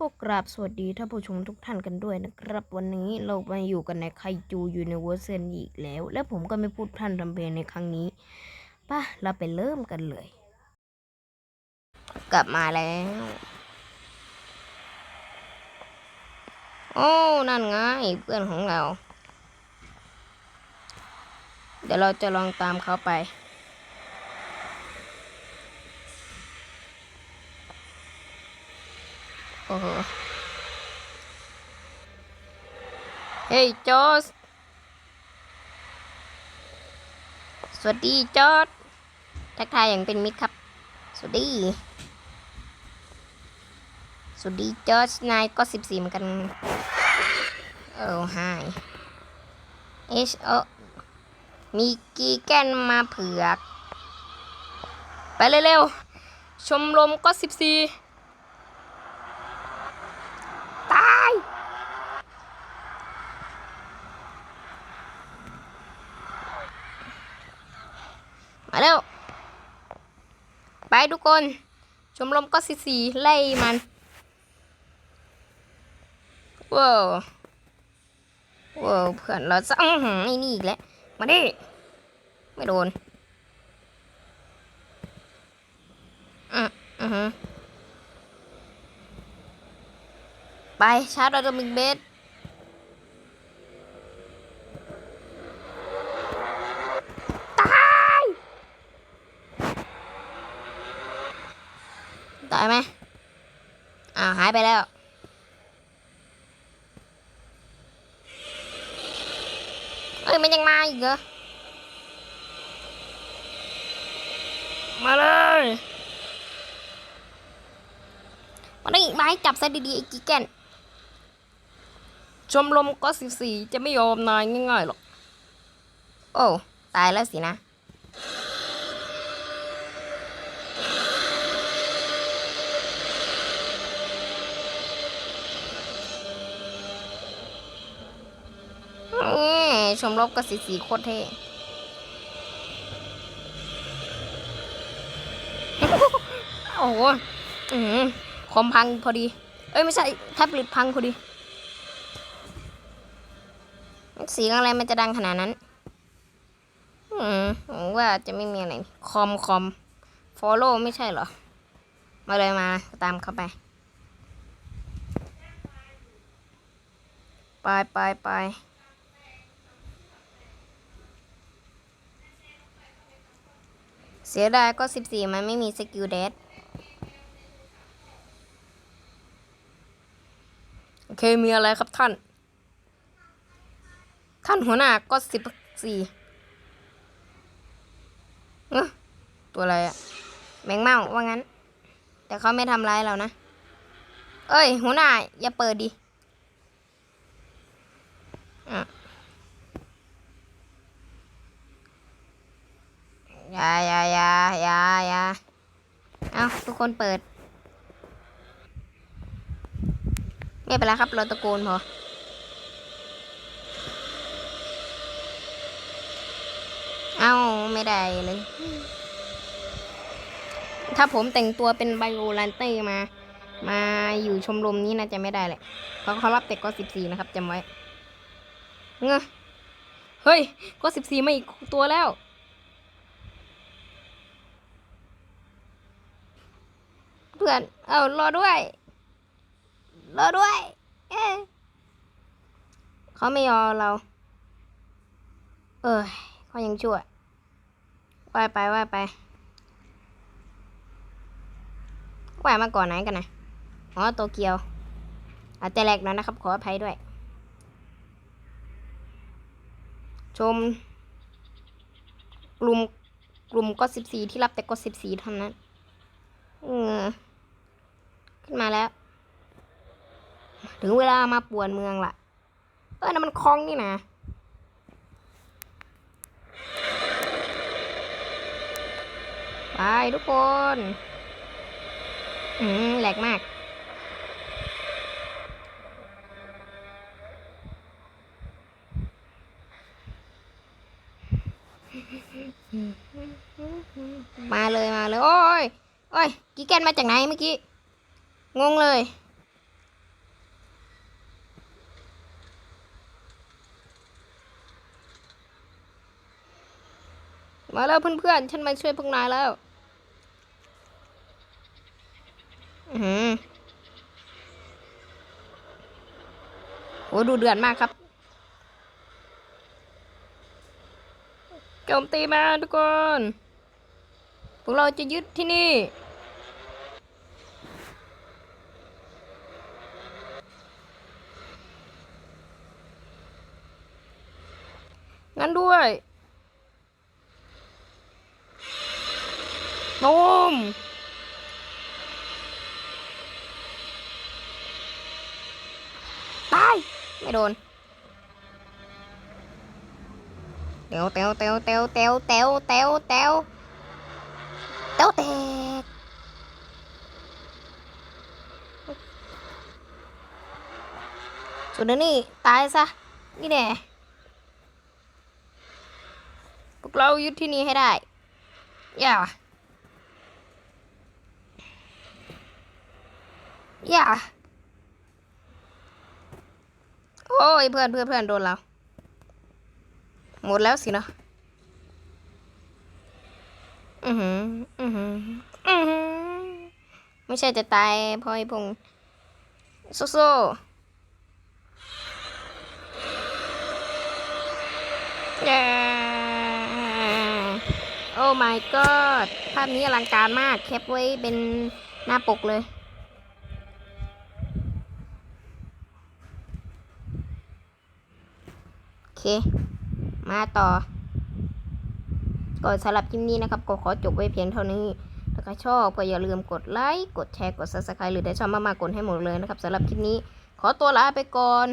ก็กราบสวัสดีท่านผู้ชมทุกท่านกันด้วยนะครับ วันนี้เรามาอยู่กันในไคจูยูนิเวอร์แซนอีกแล้ว และผมก็ไม่พูดพร่ำทำเพลงในครั้งนี้ป่ะเราไปเริ่มกันเลย กลับมาแล้วโอ้นั่นไงเพื่อนของเรา เดี๋ยวเราจะลองตามเขาไป โอ้โห เฮ้ยจอสสวัสดีจอสทักทายอย่างเป็นมิตรครับ สวัสดี สวัสดีจอสนายก็สิบสี่เหมือนกันโอ้ไฮเอชโอมีกีแกนมาเผือก ไปเร็วๆ ชมรมก็สิบสี่ ตาย มาเร็วไปทุกคน ชมรมก็สีสีไล่มันว้าวว้าวเพื่อนเราจะอื้อหือไอ้นี่อีกแล้ว มาดิ ไม่โดนอืออือหือไปชาร์จเราจะมิกเบสตาย ตายไหมอ้าวหายไปแล้ว เอ้ยมันยังมาอีกเหรอ มาเลยมาได้มาให้จับซะดีๆไอ้กีแกนชมรมก็สิบสี่จะไม่ยอมนายง่ายๆหรอก โอ้ ตายแล้วสินะ ชมรมก็สิสีโคตรเท่โอ้โหอืมคอมพังพอดี เอ้ย ไม่ใช่แท็บเล็ตพังพอดี สีอะไรมันจะดังขนาดนั้น อืมผมว่าจะไม่มีอะไร คอมคอม follow ไม่ใช่เหรอ มาเลยมาตามเข้าไป ไปไปไป เสียดายก็สิบสี่มันไม่มีสกิลเดดโอเค มีอะไรครับท่าน ท่านหัวหน้าก็สิบสี่เอ้อตัวอะไรอะแมงเม่าว่างั้น แต่เขาไม่ทำร้ายเรานะ เอ้ย หัวหน้า อย่าเปิดดิอะอย่าอย่าอย่าอย่าอย่าเอาทุก คนเปิด ไม่เป็นไรครับ เราตะโกนพอเอาไม่ได้เลย ถ้าผมแต่งตัวเป็นไบโอลันเต้มา มาอยู่ชมรมนี้น่าจะไม่ได้แหละ เพราะเขารับแต่ก็สิบสี่นะครับจำไว้ เงอเฮ้ย ก็สิบสี่มาอีกตัวแล้ว พื่อน เอารอด้วย รอด้วย เอเขาไม่ยอมเรา เออเขายังชั่วว่ายไปว่ายไปว่ายมาก่อนไหนกันนะอ๋อโตเกียวอาจจะแหลกหน่อยนะครับ ขออภัยด้วย ชม กลุ่มกลุ่มก็สิบสี่ที่รับแต่ก็สิบสี่เท่านั้น เออ มาแล้ว ถึงเวลามาป่วนเมืองละเออนั่นมันคลองนี่นะไปทุกคน อืมแหลกมาก มาเลยมาเลย โอ้ย โอ้ย กีแกนมาจากไหนเมื่อกี้ งงเลย มาแล้วเพื่อนๆ ฉันมาช่วยพวกนายแล้ว อือโอ้ดูเดือดมากครับโจมตีมาทุกคน พวกเราจะยึดที่นี่ งั้นด้วยตูมตาย ไม่โดนเตวเตวเตวเตวเตวเตวเตวเตวเตวแตกส่วนนี้ตายซะ นี่แน่ พว กเรายึดที่นี่ให้ได้ อย่า อย่า โอ้ยเพื่อนเพื่อนเพื่อนโดนเรา หมดแล้วสินะอือหือ อือหือ อือหือ ไม่ใช่จะตายพอ้พงโซโซเย้โอ้ my god ภาพนี้อลังการมาก แคปไว้เป็นหน้าปกเลย โอเค มาต่อ ก่อนสำหรับคลิปนี้นะครับ ก็ขอจบไว้เพียงเท่านี้ถ้าใครชอบก็อย่าลืมกดไลค์ กดแชร์ กด subscribe หรือได้ชอบมากๆ กดให้หมดเลยนะครับสำหรับคลิปนี้ ขอตัวลาไปก่อน